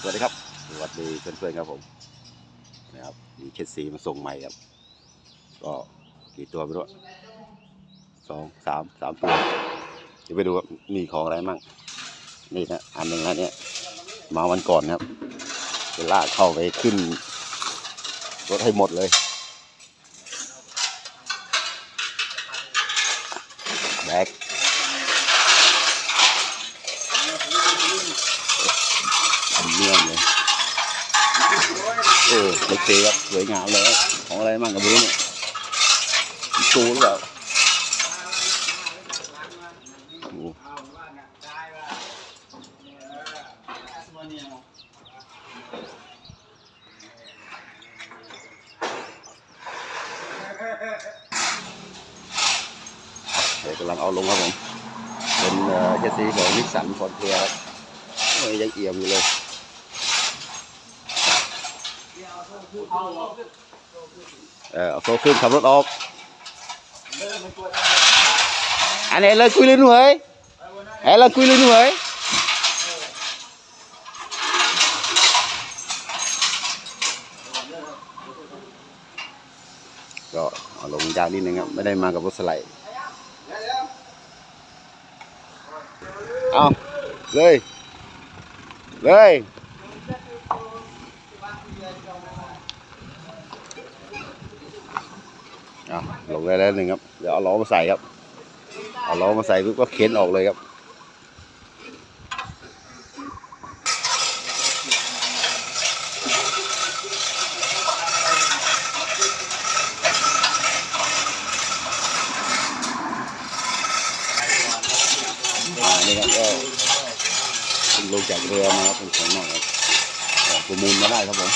สวัสดีครับ สวัสดีเพื่อนๆครับผมนะครับมีเช็ดสีมาส่งใหม่ครับ ก็กี่ตัวไม่รู้สองสามสามตัวเดี๋ยวไปดูว่ามีของอะไรมั่งนี่นะอันหนึ่งนะเนี่ยมาวันก่อนครับจะลาเข้าไปขึ้นรถให้หมดเลย แบกอันเยี่ยมเลย โอเคครับสวยงามเลยของอะไรมั่งกับรู้เนี่ยตูหรือเปล่าโอ้เดี๋ยวกำลังเอาลงครับผม เป็นเอ่อเจดสีของนิสสันฟอนเทียครับโอ้ยยังเอี่ยมอยู่เลย เออโซ่ขึ้นขับรถออก อันนี้เลยคุยเลยหน่วยไอ้เราคุยเลยหน่วยก็ลงยากนิดนึงครับ ไม่ได้มากับรถสไลด์เอาเลย เลย อะ ลงได้แล้วหนึ่งครับ เดี๋ยวเอาล้อมาใส่ครับ เอาล้อมาใส่ปุ๊บก็เข็นออกเลยครับอ่านี่ครับก็ลงจากเรือมาครับเป็นของนอกครับประมูลมาได้ครับผม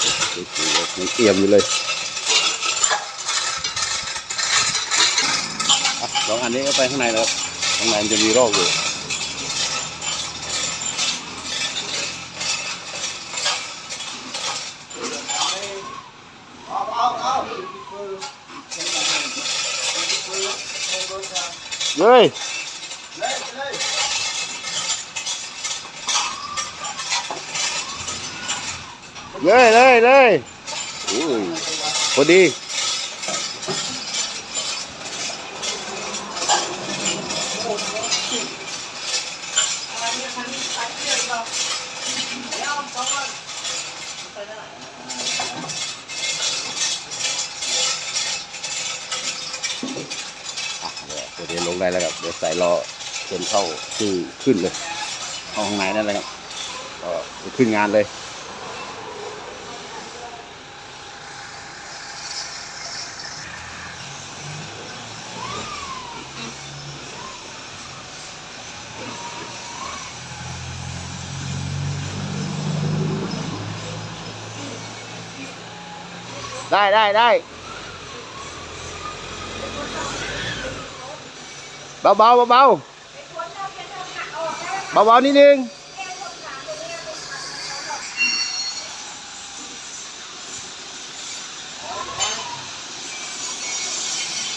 โอ้โห ยังเอี่ยมอยู่เลยอะสองอันนี้ก็ไปข้างในแล้วข้างในมันจะมีรอกอยู่เลย เลยเลยเลยโอ้ยพอดีอะเดี๋ยวลงได้แล้วครับ เดี๋ยวใส่ล้อจนเข้าชื่อขึ้นเลยเข้าข้างในนั่นเลยครับก็ขึ้นงานเลย ได้ได้ได้เบาเบาเบาเบาเบานิดนึง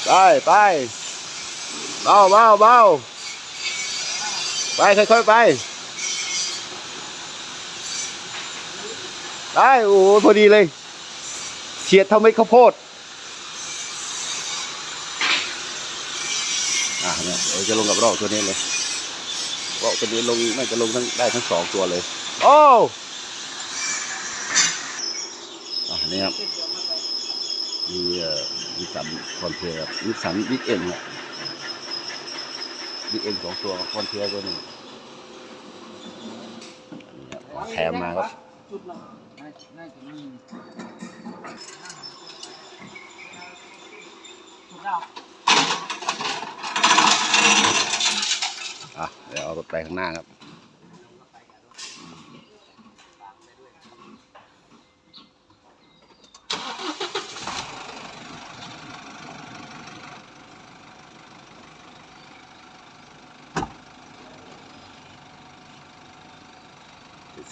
ไปไปเบาเบาเบาไปค่อยๆไปได้โอ้โหพอดีเลย ฉียดเท่าเม็ดข้าวโพดอะเนี่ยเดี๋ยวจะลงกับรอกตัวนี้เลยรอกตัวนี้ลงน่าจะลงทั้งได้ทั้งสองตัวเลย โอ้อะนี่ครับมีเอ่อนิสสันคอนเทอร์ครับนิสสันบิ๊กเอ็มครับบิ๊กเอ็มสองตัวคอนเทอร์ตัวหนึงอันนี้ครับแถมมาครับ น่าจะมีถูกแล้ว อะเดี๋ยวเอาไปข้างหน้าครับ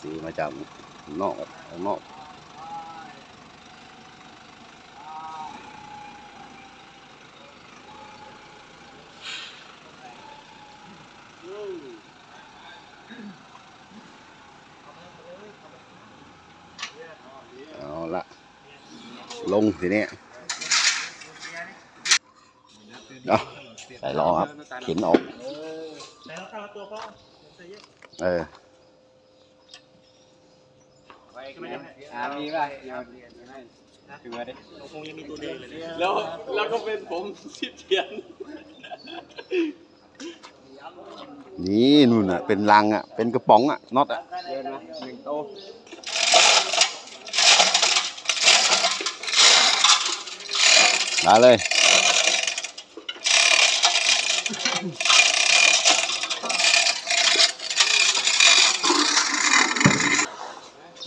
สีมาจากนอกครับข้าง เอาละลงทีนี้เอาใส่ล้อครับเข็นออกเออมีป่ะถือว่าได้คงยังมีตัวเดิมเลยแล้วแล้วก็เป็นผมที่เทียน นี่นู่นอะ เป็นลังอะ เป็นกระป๋องอะน็อตอะเดินมาหนึ่งโตมาเลย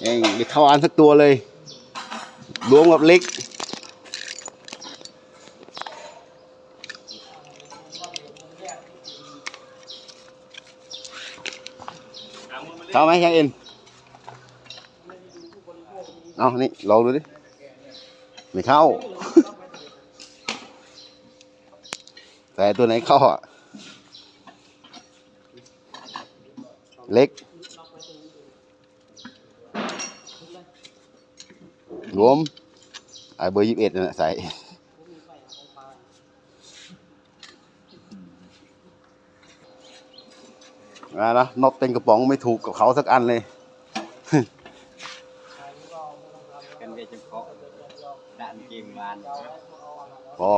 เองไปเข้าอันสักตัวเลยรวมกับเล็ก เข้าไหมช่างเอ็นเอานี่ลองดูดิ ไม่เข้า แต่ตัวไหนเข้าอะ เล็กรวมไอเบอร์ยี่สิบเอ็ดนั่นแหละใส่ มา นะน็อตเต็งกระป๋องไม่ถูกกับเขาสักอันเลยกันไปเฉพาะด่านเกมบานพอ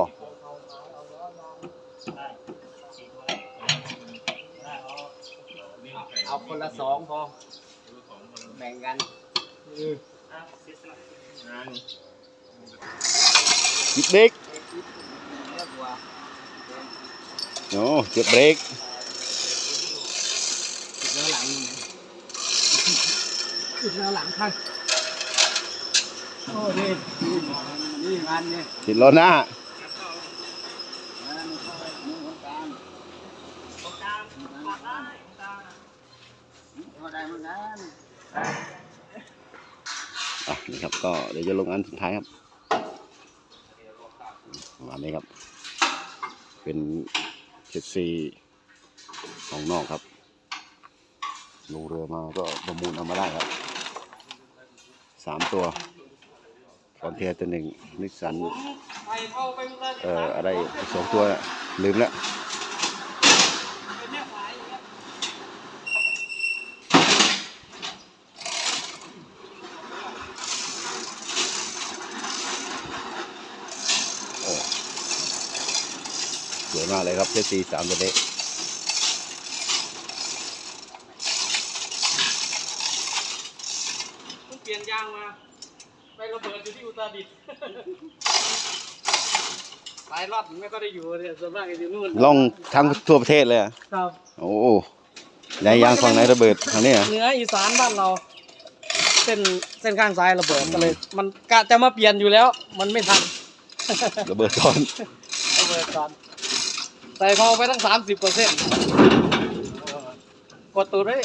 เอาคนละสองพอแบ่งกันอะเสียสละยิบเบรกเรียกว่าโอ้เจ็บเบรกติด แล้วหลังติดแล้วหลังข้างโอ้นี่นี่มันนี่ติดล้อหน้าอะนี่ครับก็เดี๋ยวจะลงอันสุดท้ายครับประมาณนี้ครับ เป็นเจ็ดซีของนอกครับ ลงเรือมาก็ประมูลเอามาได้ครับสามตัวฟอนเทียตัวหนึ่งนิสสันเอ่ออะไรสองตัวลืมแล้วเป็นแม่ขายอย่างเงี้ยสวยมากเลยครับเจ็ดซีสามตัวเล็ก เพิ่งเป ลี่ยนยางมาไประเบิดอยู่ที่อุตรดิตถ์ หลายรอบไม่ก็ได้อยู่เนี่ยส่วนมากอยู่นู่นล่องทั้งทั่วประเทศเลยอะครับ โอ้ยายยางฝั่งไหนระเบิดทางนี้เหรอเหนืออีสานบ้านเรา เส้นเส้นข้างซ้ายระเบิดก็เลย มันกะจะมาเปลี่ยนอยู่แล้ว มันไม่ทัน ระเบิดก่อน ระเบิดก่อนใส่พอไปตั้งสามสิบเปอร์เซ็นต์กดตูดไว้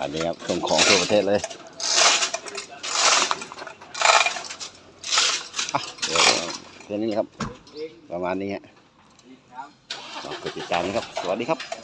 อันนี้ครับส่งของทั่วประเทศเลยอะเดี๋ยวแค่นี้ครับ ประมาณนี้ฮะฝากกดติดตามนะครับ สวัสดีครับ